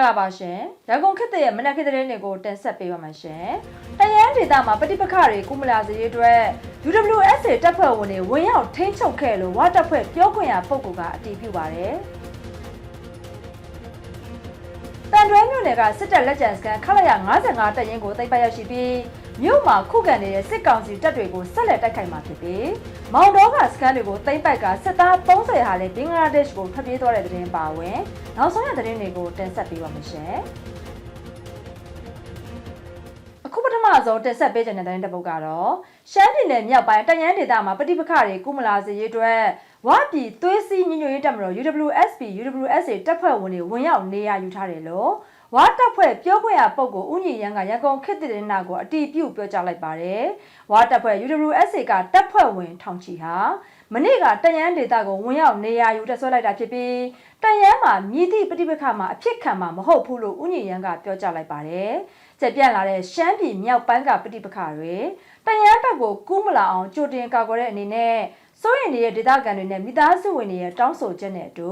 ္ဂလာပါရှင်ရန်ကုန်ခေတ်ရဲ့မနက်ခေတ်သတင်းတွေကိုတင်ဆက်ပေးပါမယ်ရှင်တရန်ဒေတာမှာပဋိပက္ခတွေကုမလာစေရေးအတွက် UWSA တပ်ဖွဲ့ဝင်တွေဝင်ရောက်ထိန်းချုပ်ခဲ့လို့ဝါတပ်ဖွဲ့ပြောခွင့်ရပုဂ္ဂိုလ်ကအတည်ပြုပါတယ်တန်တွဲမြို့နယ်ကစစ်တပ်လက်ကျန်စခန်းခလာရ55တပ်ရင်းကိုသိမ်းပိုက်ရရှိပြီး မြို့မှာခုခံနေတဲ့စစ်ကောင်စီတပ်တွေကိုဆက်လက်တိုက်ခိုက်မှာဖြစ်ပြီးမောင်တော်ကစခန်းတွေကိုသိမ်းပိုက်ကစစ်သား30ဟာလည်းဘင်္ဂလားဒေ့ရှ်ကိုထွက်ပြေးသွားတဲ့တဲ့တင်ပါဝင်နောက်ဆုံးရတဲ့တင်တွေကိုတင်ဆက်ပေးပါမယ်ရှင်အခုပထမဆုံးတင်ဆက်ပေးခြင်းတဲ့တဲ့တစ်ပုဒ်ကတော့ရှမ်းပြည်နယ်မြောက်ပိုင်းတရန်ဒေသမှာပဋိပက္ခတွေကုမလာစေရေးအတွက်ဝါပြည်သွေးစည်းညညရေးတပ်မတော် UWSP UWSA တပ်ဖွဲ့ဝင်တွေဝင်ရောက်နေရယူထားတယ်လို့ ဝါတပ်ဖွဲ့ပြောခွင့်ရပုဂ္ဂိုလ်ဦးညီရန်ကရန်ကုန်ခေတ်တည်နာကိုအတီးပြုတ်ပြောကြားလိုက်ပါတယ်။ဝါတပ်ဖွဲ့ UWSA ကတပ်ဖွဲ့ဝင်ထောင်ချီဟာမနေ့ကတရန်ဒေသကိုဝင်ရောက်နေရယူတက်ဆွဲလိုက်တာဖြစ်ပြီးတရန်မှာမြည်သည့်ပဋိပက္ခမှာအဖြစ်ခံမှာမဟုတ်ဘူးလို့ဦးညီရန်ကပြောကြားလိုက်ပါတယ်။ကျက်ပြန့်လာတဲ့ရှမ်းပြည်မြောက်ပိုင်းကပဋိပက္ခတွေတရန်ဘက်ကိုကူးမလာအောင်ကြိုတင်ကာကွယ်တဲ့အနေနဲ့ စိုးရင်နေတဲ့ဒေသခံတွေနဲ့မိသားစုဝင်တွေရဲ့တောင်းဆိုချက်နဲ့အတူ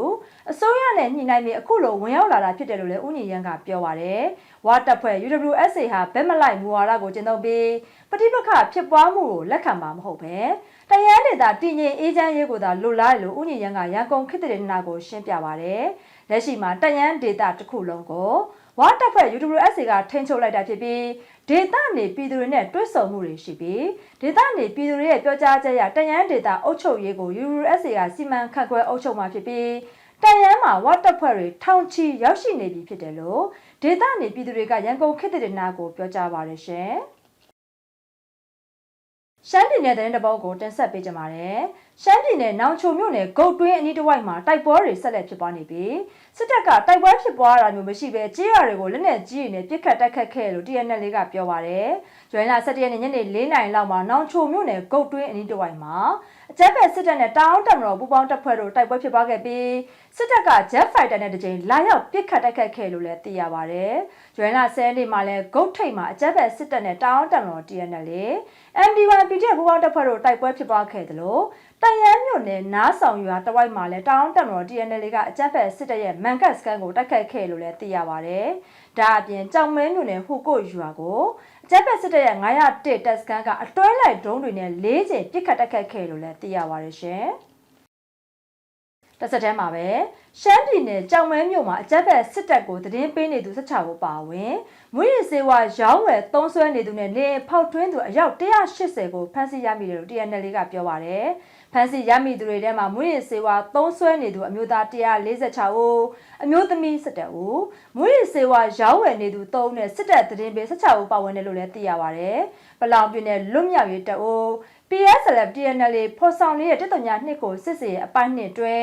အစိုးရနဲ့ညှိနှိုင်းပြီးအခုလိုဝင်ရောက်လာတာဖြစ်တယ်လို့လည်းဦးညီရန်ကပြောပါတယ်။ဝါတပ်ဖွဲ့ UWSA ဟာဘက်မလိုက်မူဝါဒကိုကျင့်သုံးပြီးပဋိပက္ခဖြစ်ပွားမှုကိုလက်ခံမှာမဟုတ်ပဲတရန်ဒေသတည်ငြိမ်အေးချမ်းရေးကိုသာလိုလားတယ်လို့ဦးညီရန်ကရန်ကုန်ခေတ်တဲ့နာကိုရှင်းပြပါတယ်။လက်ရှိမှာတရန်ဒေသတစ်ခုလုံးကိုဝါတပ်ဖွဲ့ UWSA ကထိန်းချုပ်လိုက်တာဖြစ်ပြီး ဒေသနေပြည်သူတွေနဲ့တွဲဆုံမှုတွေရှိပြီးဒေသနေပြည်သူတွေရဲ့ပြောကြားချက်အရတရန်ဒေသအုပ်ချုပ်ရေးကို UWSA ကစီမံခန့်ခွဲအုပ်ချုပ်မှာဖြစ်ပြီးတရန်မှာဝတ်တပ်ဖွဲ့တွေထောင်ချီရောက်ရှိနေပြီဖြစ်တယ်လို့ဒေသနေပြည်သူတွေကရန်ကုန်ခေတ်တဲ့နာကိုပြောကြားပါတယ်ရှင်။ ရှမ်းပြည်နယ်တဲ့တပုတ်ကိုတင်ဆက်ပေးကြပါမယ်။ရှမ်းပြည်နယ်နောင်ချိုမြို့နယ်ဂုတ်တွင်းအနီးတစ်ဝိုက်မှာတိုက်ပွဲတွေဆက်လက်ဖြစ်ပွားနေပြီးစစ်တပ်ကတိုက်ပွဲဖြစ်ပွားတာမျိုးမရှိဘဲကြေးရွာတွေကိုလက်နက်ကြီးတွေနဲ့ပစ်ခတ်တိုက်ခတ်ခဲ့လို့ TNL ကပြောပါရယ်။ဇွန်လ17ရက်နေ့ညနေ4နာရီလောက်မှာနောင်ချိုမြို့နယ်ဂုတ်တွင်းအနီးတစ်ဝိုက်မှာအကြမ်းဖက်စစ်တပ်နဲ့တောင်းတမတော်ပူပေါင်းတပ်ဖွဲ့တို့တိုက်ပွဲဖြစ်ပွားခဲ့ပြီးစစ်တပ်က Jet Fighter နဲ့တစ်ကြိမ်လာရောက်ပစ်ခတ်တိုက်ခတ်ခဲ့လို့လည်းသိရပါရယ်။ဇွန်လ10ရက်နေ့မှာလည်းဂုတ်ထိပ်မှာအကြမ်းဖက်စစ်တပ်နဲ့တောင်းတမတော် TNL MD1 PDF ပူပေါင်းတပ်ဖွဲ့တို့တိုက်ပွဲဖြစ်ပွားခဲ့တယ်လို့တန်ရန်မြို့နယ်နားဆောင်ရွာတဝိုက်မှာလည်းတောင်းတမတော် TNL ကအကြမ်းဖက်စစ်တပ်ရဲ့မန်ကတ်စကန်ကိုတိုက်ခတ်ခဲ့လို့လည်းသိရပါရယ်။ဒါအပြင်ကြောင်မဲမြို့နယ်ဟူကိုရွာကိုအကြမ်းဖက်စစ်တပ်ရဲ့901တပ်စကန်ကအတွဲလိုက်ဒရုန်းတွေနဲ့၄ချိန်ပစ်ခတ်တိုက်ခတ်ခဲ့လို့လည်းသိရပါရယ်ရှင်။ တစ်ဆက်တည်းမှာပဲရှမ်းပြည်နယ်ကြောင်မဲမြို့မှာအကြက်ဘက်စစ်တပ်ကိုသတင်းပေးနေသူ16ကိုပါဝင်မွေးရစေဝါရောင်းဝယ်သုံးစွဲနေသူနဲ့နေဖောက်ထွင်းသူအယောက်180ကိုဖမ်းဆီးရမိတယ်လို့ TNL ကပြောပါရယ်ဖမ်းဆီးရမိသူတွေထဲမှာမွေးရစေဝါသုံးစွဲနေသူအမျိုးသား146ဦးအမျိုးသမီး17ဦးမွေးရစေဝါရောင်းဝယ်နေသူ3ဦးနဲ့စစ်တပ်သတင်းပေး16ဦးပါဝင်တယ်လို့လည်းသိရပါရယ် ပလောင်ပြည်နယ်လွတ်မြောက်ရေးတပ်ဦး PSLF TNL ဖော်ဆောင်လေးရဲ့တက်တော်ညာနှစ်ကိုစစ်စေအပိုင်းနှစ်တွဲ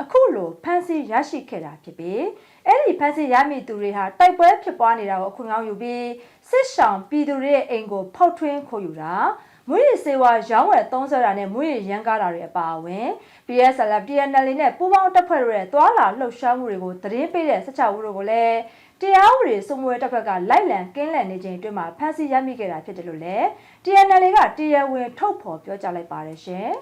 အခုလိုဖမ်းဆီးရရှိခဲ့တာဖြစ်ပြီးအဲ့ဒီဖမ်းဆီးရမိသူတွေဟာတိုက်ပွဲဖြစ်ပွားနေတာကိုအခွင့်ကောင်းယူပြီးစစ်ဆောင်ပြည်သူတွေရဲ့အိမ်ကိုဖောက်ထွင်းခိုးယူတာမွေးရစေဝါရောင်းဝယ်သုံးဆွဲတာနဲ့မွေးရရန်ကားတာတွေအပါအဝင် PSLF TNL နဲ့ပူးပေါင်းတပ်ဖွဲ့တွေရဲ့တွာလာလှုပ်ရှားမှုတွေကိုသတင်းပေးတဲ့16ဦးတို့ကိုလည်း တရားဥပဒေစုံမွေတပ်ဖွဲ့ကလိုက်လံကင်းလည်နေချိန်အတွင်းမှာဖမ်းဆီးရမိခဲ့တာဖြစ်တယ်လို့လည်း TNL ကတရားဝင်ထုတ်ဖော်ပြောကြားလိုက်ပါတယ်ရှင်။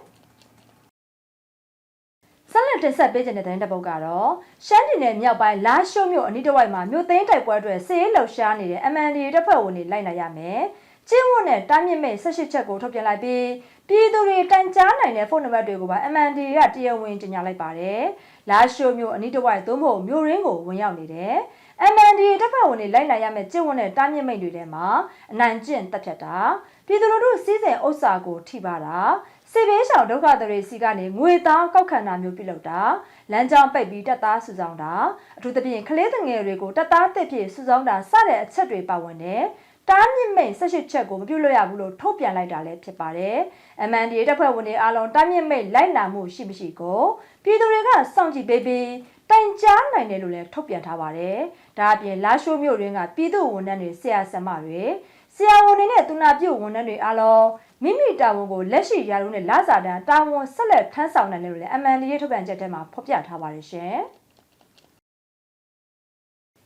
ဆက်လက်တင်ဆက်ပေးခြင်းတဲ့တဲ့ပုတ်ကတော့ရှမ်းပြည်နယ်မြောက်ပိုင်းလာရှိုးမြို့အနီးတစ်ဝိုက်မှာမြို့သိမ်းတိုက်ပွဲအတွက်စစ်ရေးလှုပ်ရှားနေတဲ့ MND တပ်ဖွဲ့ဝင်တွေလိုက်နိုင်ရမယ်။ကျင်းဝတ်နဲ့တားမြစ်မဲ့၁၈ချက်ကိုထုတ်ပြန်လိုက်ပြီးပြည်သူတွေတန်ကြားနိုင်တဲ့ဖုန်းနံပါတ်တွေကိုပါ MND ကတရားဝင်ကြေညာလိုက်ပါတယ်။လာရှိုးမြို့အနီးတစ်ဝိုက်သို့မဟုတ်မြို့ရင်းကိုဝင်ရောက်နေတယ် MND တပ်ဖွဲ့ဝင်တွေလိုက်နိုင်ရမယ့်ကျင့်ဝတ်နဲ့တားမြစ်မိတ်တွေထဲမှာအနိုင်ကျင့်တပ်ဖြတ်တာပြည်သူတို့စီးစိမ်ဥစ္စာကိုထိပါတာစေဘေးရှောင်ဒုက္ခတွေစီကနေငွေသားကောက်ခံတာမျိုးပြုလုပ်တာလမ်းကြောင်းပိတ်ပြီးတပ်သားစုဆောင်တာအထူးသဖြင့်ကလေးငယ်တွေကိုတပ်သားတစ်ဖြစ်စုဆောင်တာစတဲ့အချက်တွေပါဝင်တယ် တားမြစ်မိတ်၁၈ချက်ကိုမပြုတ်လို့ရဘူးလို့ထုတ်ပြန်လိုက်တာလည်းဖြစ်ပါတယ်။ MND တပ်ဖွဲ့ဝင်တွေအားလုံးတားမြစ်မိတ်လိုက်နာမှုရှိမရှိကိုပြည်သူတွေကစောင့်ကြည့်ပေးပြီးတိုင်ကြားနိုင်တယ်လို့လည်းထုတ်ပြန်ထားပါတယ်။ဒါအပြင်လာရှိုးမြို့တွင်ကပြည်သူဝန်ထမ်းတွေဆရာဆရာမတွေဆရာဝန်တွေနဲ့သူနာပြုဝန်ထမ်းတွေအားလုံးမိမိတာဝန်ကိုလက်ရှိရာထူးနဲ့လစာတန်းတာဝန်ဆက်လက်ထမ်းဆောင်နိုင်တယ်လို့လည်း MND ရဲ့ထုတ်ပြန်ချက်ထဲမှာဖော်ပြထားပါတယ်ရှင်။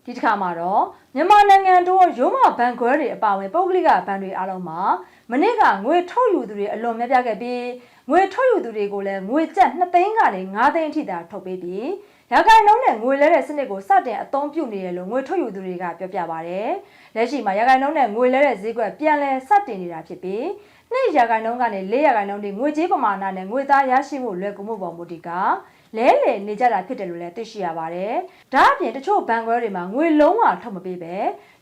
ဒီတစ်ခါမှာတော့မြန်မာနိုင်ငံတို့ရုံးမဘဏ်ခွဲတွေအပါအဝင်ပုဂ္ဂလိကဘဏ်တွေအားလုံးမှာမနေ့ကငွေထုတ်ယူသူတွေအလွန်များပြားခဲ့ပြီးငွေထုတ်ယူသူတွေကိုလည်းငွေကျပ်2သိန်းကနေ5သိန်းအထိသာထုတ်ပေးပြီးရာခိုင်နှုန်းနဲ့ငွေလဲတဲ့စနစ်ကိုစတင်အသုံးပြုနေတယ်လို့ငွေထုတ်ယူသူတွေကပြောပြပါဗျ။လက်ရှိမှာရာခိုင်နှုန်းနဲ့ငွေလဲတဲ့ဈေးကွက်ပြန်လည်စတင်နေတာဖြစ်ပြီးနှစ်ရာခိုင်နှုန်းကနေ၄ရာခိုင်နှုန်းထိငွေကြေးပမာဏနဲ့ငွေသားရရှိမှုလွယ်ကူမှုပေါ်မူတည်က လဲလေနေကြတာဖြစ်တယ်လို့လည်းသိရှိရပါတယ်။ဒါအပြင်တချို့ဘဏ်ခွဲတွေမှာငွေလုံးဝထုတ်မပေးပဲ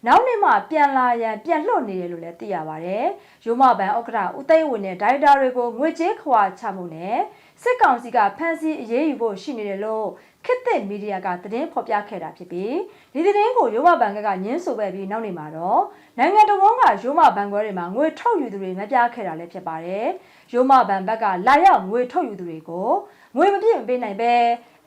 နောက်နေ့မှပြန်လာရန်ပြန်လွှတ်နေတယ်လို့လည်းသိရပါတယ်။ရိုးမဘဏ်ဥက္ကဋ္ဌဦးသိန်းဝင်းနဲ့ဒိုင်တာတွေကိုငွေကြေးခွာချမှုနဲ့စစ်ကောင်စီကဖမ်းဆီးအရေးယူဖို့ရှိနေတယ်လို့ ခေတ်သစ်မီဒီယာကသတင်းဖော်ပြခဲ့တာဖြစ်ပြီးဒီသတင်းကိုရိုးမဘဏ်ကညင်းဆိုပဲပြီးနောက်နေ့မှာတော့နိုင်ငံတော်ဝန်ကရိုးမဘဏ်ခွဲတွေမှာငွေထုတ်ယူသူတွေမပြခဲ့တာလည်းဖြစ်ပါတယ်။ရိုးမဘဏ်ဘက်ကလာရောက်ငွေထုတ်ယူသူတွေကိုငွေမပြည့်မပေးနိုင်ပဲ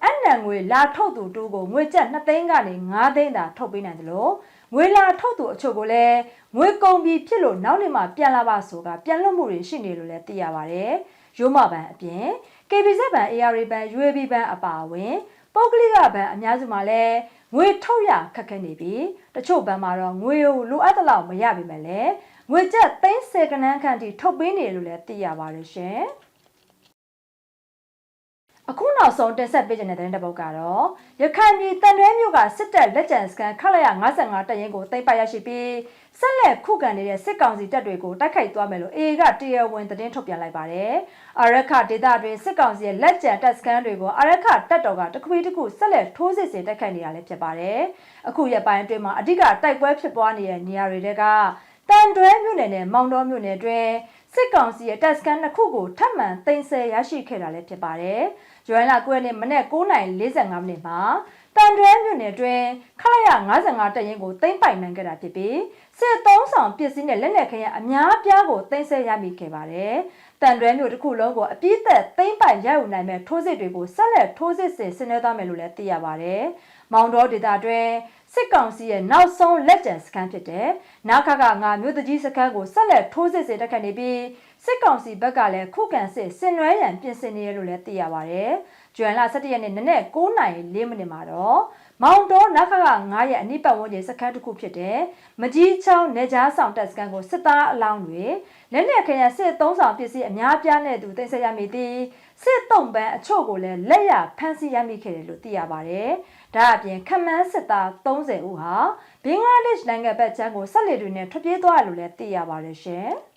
အနံငွေလာထုတ်သူတူကိုငွေကျပ်2သိန်းကနေ9သိန်းသာထုတ်ပေးနိုင်တယ်လို့ငွေလာထုတ်သူအချို့ကိုလည်းငွေကုန်ပြီးဖြစ်လို့နောက်နေ့မှပြန်လာပါဆိုတာပြန်လွတ်မှုတွေရှိနေလို့လည်းသိရပါတယ်။ရိုးမဘဏ်အပြင် KBZ ဘဏ် AR ဘဏ် UAB ဘဏ်အပါအဝင် ပုဂ္ဂလိကဘဏ်အများစုမှာလည်းငွေထုတ်ရခက်ခဲနေပြီးတချို့ဘဏ်မှာတော့ငွေကိုလိုအပ်သလောက်မရပါမယ်လေငွေကျပ်သိန်း10ကနန်းခန့်ထိထုတ်ပေးနေလို့လည်းသိရပါတယ်ရှင်အခုနောက်ဆုံးတင်ဆက်ပေးခြင်းတဲ့တဲ့တစ်ပုဒ်ကတော့ရခိုင်ပြည်တန်တွဲမြို့ကစစ်တပ်လက်ကျန်စခန်းခလိုက်ရ55တပ်ရင်းကိုသိမ်းပိုက်ရရှိပြီး ဆက်လက်ခုခံနေတဲ့စစ်ကောင်စီတပ်တွေကိုတိုက်ခိုက်သွားမယ်လို့ AA ကတရားဝင်သတင်းထုတ်ပြန်လိုက်ပါတယ်။အာရခဒေသတွင်စစ်ကောင်စီရဲ့လက်ကျန်တပ်စခန်းတွေကိုအာရခတပ်တော်ကတခုပြီးတခုဆက်လက်ထိုးစစ်ဆင်တိုက်ခိုက်နေတာလည်းဖြစ်ပါတယ်။အခုရက်ပိုင်းအတွင်းမှာအဓိကတိုက်ပွဲဖြစ်ပွားနေတဲ့နေရာတွေကတန်တွဲမြို့နယ်နဲ့မောင်တော်မြို့နယ်တွင်စစ်ကောင်စီရဲ့တပ်စခန်းတစ်ခုကိုထပ်မံတင်ဆက်ရရှိခဲ့တာလည်းဖြစ်ပါတယ်။ဇွန်လ9ရက်နေ့မနက်9:45မိနစ်မှာ တန်တွဲမြို့နယ်တွင်ခလိုက်ရ55တပ်ရင်းကိုသိမ်းပိုက်နိုင်ခဲ့တာဖြစ်ပြီးစစ်သုံးဆောင်ပစ္စည်းနဲ့လက်နက်ခဲယမ်းအများပြားကိုသိမ်းဆည်းရမိခဲ့ပါတယ်။တန်တွဲမြို့တစ်ခုလုံးကိုအပြည့်သက်သိမ်းပိုက်ရယူနိုင်မဲ့ထိုးစစ်တွေကိုဆက်လက်ထိုးစစ်ဆင်ဆင်နွှဲသွားမယ်လို့လည်းသိရပါတယ်။မောင်တော်ဒေသတွင်စစ်ကောင်စီရဲ့နောက်ဆုံးလက်ကျန်စခန်းဖြစ်တဲ့နာခကငါမြို့တကြီးစခန်းကိုဆက်လက်ထိုးစစ်ဆင်တက်ခတ်နေပြီး စစ်ကောင်စီဘက်ကလည်းခုခံစစ်ဆင်နွှဲရန်ပြင်ဆင်နေရလို့လည်းသိရပါတယ်။ကျွမ်လ17ရက်နေ့နနက်9:04မိနစ်မှာတော့မောင်တော်နခက9ရဲ့အနိပတ်ဝန်းကျင်စခန်းတစ်ခုဖြစ်တဲ့မကြီးချောင်းနေကြားဆောင်တပ်စခန်းကိုစစ်သားအလောင်းတွေလက်နက်ခဲယမ်းစစ်သုံးဆောင်ပစ္စည်းအများပြားနဲ့သူတင်ဆက်ရမိသည်စစ်တုံပန်းအချို့ကိုလည်းလက်ရဖမ်းဆီးရမိခဲ့တယ်လို့သိရပါတယ်။ဒါအပြင်ခမန်းစစ်သား30ဦးဟာဘင်္ဂလားဒေ့ရှ်နိုင်ငံဘက်ခြမ်းကိုဆက်လက်တွေနဲ့ထွက်ပြေးသွားတယ်လို့လည်းသိရပါတယ်ရှင်။